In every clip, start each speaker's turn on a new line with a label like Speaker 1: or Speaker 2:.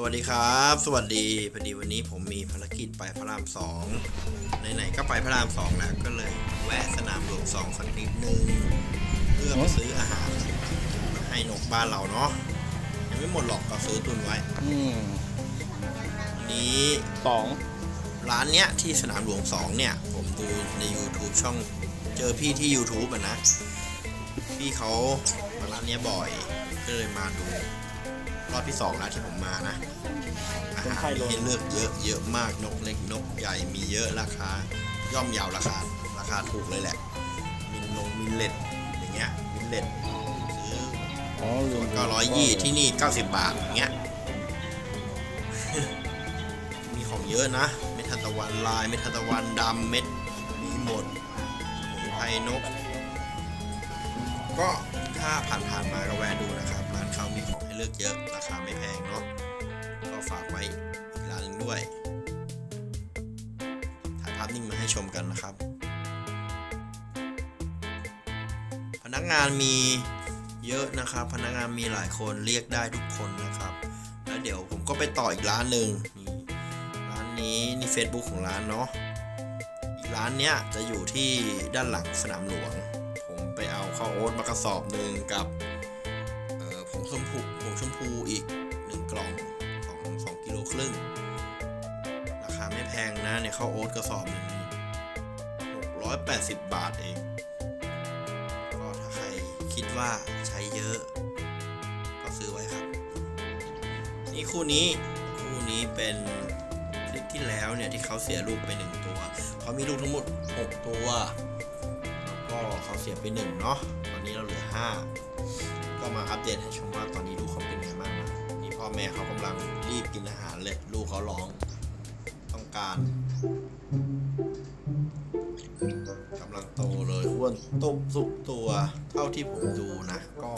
Speaker 1: สวัสดีครับ สวัสดีพอดีวันนี้ผมมีภารกิจไปพระรามสองไหนๆก็ไปพระรามสองแล้วก็เลยแวะสนามหลวงสองสักนิดนึงเพื่อไปซื้ออาหารให้นกบ้านเราเนาะยังไม่หมดหรอกก็ซื้อตุนไว้
Speaker 2: อืม
Speaker 1: วันนี้
Speaker 2: สอง
Speaker 1: ร้านเนี้ยที่สนามหลวงสองเนี่ย ผมดูใน YouTube ช่องเจอพี่ที่ YouTube อะนะ พี่เขามาร้านเนี้ยบ่อยก็เลยมาดู รอบที่สองแล้วที่ผมมานะอาหารมีให้เลือกเยอะเยอะมากนกเล็กนกใหญ่มีเยอะราคา ย่อมเยาวราคาราคาถูกเลยแหละ มินลงมินเล็ดอย่างเงี้ยมินเล็ดซื้อ
Speaker 2: อ๋อลื
Speaker 1: ส่ว
Speaker 2: ม
Speaker 1: นก็ร้อยยี่ที่นี่90บาทอย่างเงี้ยมีของเยอะนะ เม็ดทานตะวันลาย เม็ดทานตะวันดำเม็ดมีหมดสมุนไพรนก ก็ถ้าผ่านผ่านๆมาก็แวะดูนะครับร้าน เขามีของให้เลือกเยอะ ราคาไม่แพงเนาะก็ฝากไว้อีกร้านหนึงด้วย ถ่ายภาพนิ่งมาให้ชมกันนะครับ พนักงานมีเยอะนะครับ พนักงานมีหลายคนเรียกได้ทุกคนนะครับ แล้วเดี๋ยวผมก็ไปต่ออีกร้านหนึ่งนี่ร้านนี้นี่ Facebook ของร้านเนาะอีกร้านเนี้ยจะอยู่ที่ด้านหลังสนามหลวง ผมไปเอาข้าวโอ๊ตมากระสอบหนึ่งกับ ชมพูผงชมพูอีกหนึ่งกล่องสองสองกิโลครึ่ง ราคาไม่แพงนะในข้าวโอ๊ตกระสอบหนึ่งหกร้อยแปดสิบบาทเอง ก็ถ้าใครคิดว่าใช้เยอะ ก็ซื้อไว้ครับ นี่คู่นี้คู่นี้เป็นคลิปที่แล้วเนี่ย ที่เขาเสียลูกไปหนึ่งตัว เขามีลูกทั้งหมด 6 ตัวแล้วก็เขาเสียไปหนึ่งเนาะ ตอนนี้เราเหลือ 5 ก็มาอัปเดตให้ชมว่าตอนนี้ลูกเขาเป็นไงบ้างนะนี่พ่อแม่เขากำลังรีบกินอาหารเลยลูกเขาร้องต้องการกำลังโตเลยอ้วนตุบสุกตัว เท่าที่ผมดูนะ ก็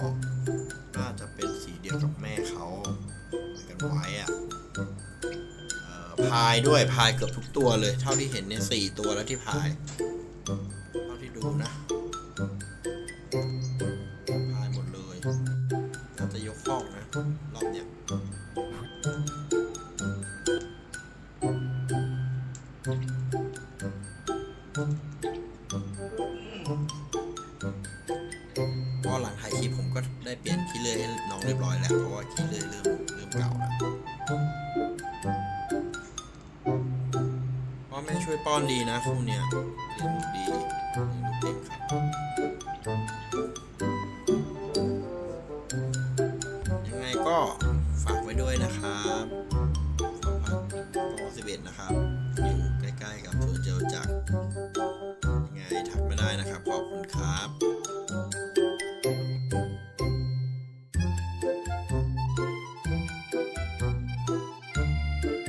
Speaker 1: น่าจะเป็นสีเดียวกับแม่เขาเหมือนกันไว้อะเอ่อพายด้วยพายเกือบทุกตัวเลย เท่าที่เห็นเนี่ยสี่ตัวแล้วที่พาย เท่าที่ดูนะ น่าจะยกข้องนะรอบเนี้ยพราะหลังถ่ายคลิปผมก็ได้เปลี่ยนขี้เลื่อยให้น้องเรียบร้อยแล้วเพราะว่าขี้เลื่อยเริ่มเริ่มเก่าแล้วพ่อแม่ช่วยป้อนดีนะคู่เนี้ยเลี้ยงลูกดี ว้ด้วยนะครับฝากพักกสิบเอ็ดนะครับอยู่ใกล้ๆกับสวนเจลจักรยังไงทักมาได้นะครับ ขอบคุณครับ